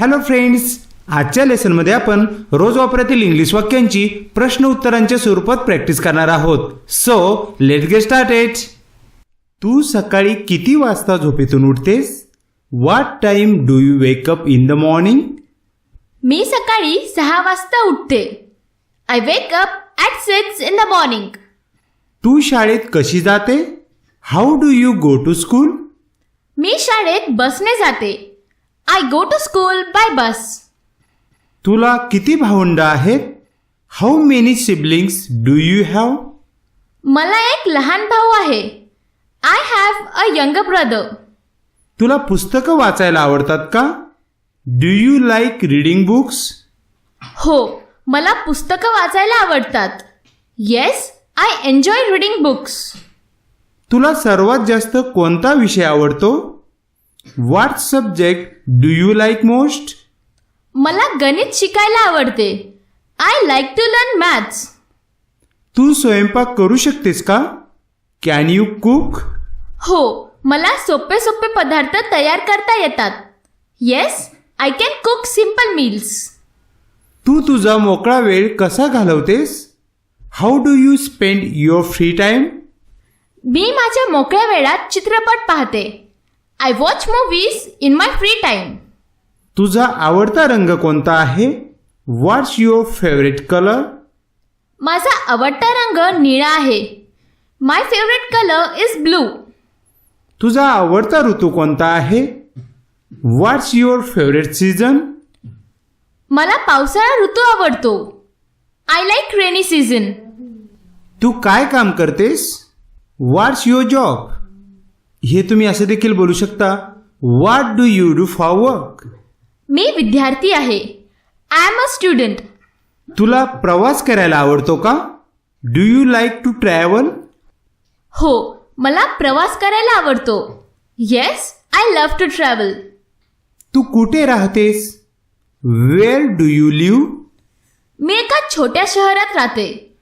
Hello friends आजच्या लेसनमध्ये आपण रोज वापरातील इंग्लिश वाक्यांची प्रश्न उत्तरांच्या स्वरूपात प्रॅक्टिस करणार आहोत. सो लेट गेट स्टार्टेड तू सकाळी किती वाजता झोपेतून उठतेस? What time do you wake up in the morning मी सकाळी सहा वाजता उठते. I wake up at six in the morning तू शाळेत कशी जाते? How do you go to school मी शाळेत बसने जाते. I go to school by bus तुला किती भावंड आहेत? How many siblings do you have मला एक लहान भाऊ आहे. I have a young brother तुला पुस्तकं वाचायला आवडतात का? Do you like reading books हो मला पुस्तकं वाचायला आवडतात. Yes I enjoy reading books तुला सर्वात जास्त कोणता विषय आवडतो? What subject do you like most मला गणित शिकायला आवडते. I like to learn maths तू स्वयंपाक करू शकतेस का? कॅन यू कुक हो मला सोपे सोपे पदार्थ तयार करता येतात. Yes I can cook simple meals तू तुझा मोकळा वेळ कसा घालवतेस? How do you spend your free time मी माझ्या मोकळ्या वेळात चित्रपट पाहते. I watch movies in my free time तुझा आवडता रंग कोणता आहे? व्हॉट्स युअर फेवरेट कलर माझा आवडता रंग निळा आहे. My favourite colour is blue तुझा आवडता ऋतू कोणता आहे? व्हॉट्स युअर फेवरेट सीझन मला पावसाळा ऋतू आवडतो. आय लाईक रेनी सीझन तू काय काम करतेस? व्हॉट्स युअर जॉब हे तुम्ही असे देखील बोलू शकता what do you do for work मी विद्यार्थी आहे. आय एम अ स्टुडंट तुला प्रवास करायला आवडतो का? Do you like to travel हो मला प्रवास करायला आवडतो. Yes I love to travel तू कुठे राहतेस? वेअर डू यू लिव्ह मी एका छोट्या शहरात राहते.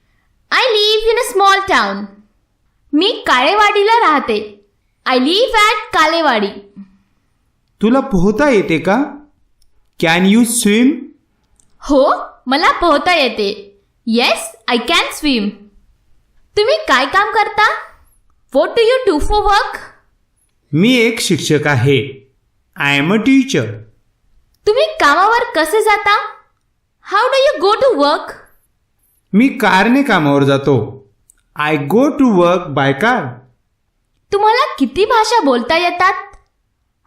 I live in a small town मी काळेवाडीला राहते. आय लिव्ह ॲट कालेवाडी तुला पोहता येते का? कॅन यू स्विम हो मला पोहता येते. येस आय कॅन स्विम तुम्ही काय काम करता? What do you do for work मी एक शिक्षक आहे. आय एम अ टीचर तुम्ही कामावर कसे जाता? How do you go to work मी कारने कामावर जातो. I go to work by car तुम्हाला किती भाषा बोलता येतात?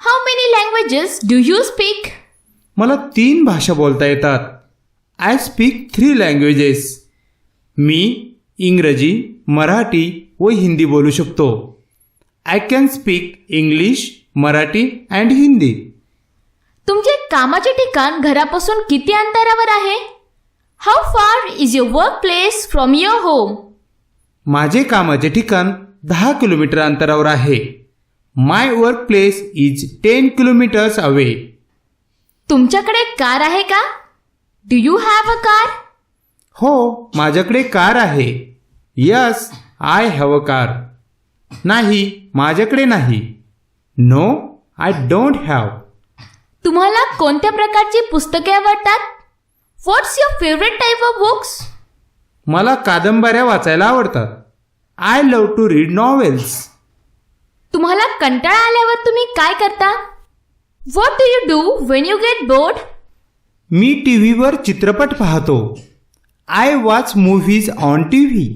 How many languages do you speak मला तीन भाषा बोलता येतात. आय स्पीक थ्री लँग्वेजेस मी इंग्रजी मराठी व हिंदी बोलू शकतो. I can speak English Marathi and Hindi तुमचे कामाचे ठिकाण घरापासून किती अंतरावर आहे? How far is your work place from your home माझे कामाचे ठिकाण दहा किलोमीटर अंतरावर आहे. My work place is ten kilometres away तुमच्याकडे कार आहे का? Do you have a car हो माझ्याकडे कार आहे. Yes I have a car नाही माझ्याकडे नाही. नो आय डोंट हॅव तुम्हाला कोणत्या प्रकारची पुस्तके आवडतात? What's your favourite type of books मला कादंबऱ्या वाचायला आवडतात. I love to read novels तुम्हाला कंटाळा आल्यावर तुम्ही काय करता? What do you do when you get bored मी टी व्हीवर चित्रपट पाहतो. I watch movies on TV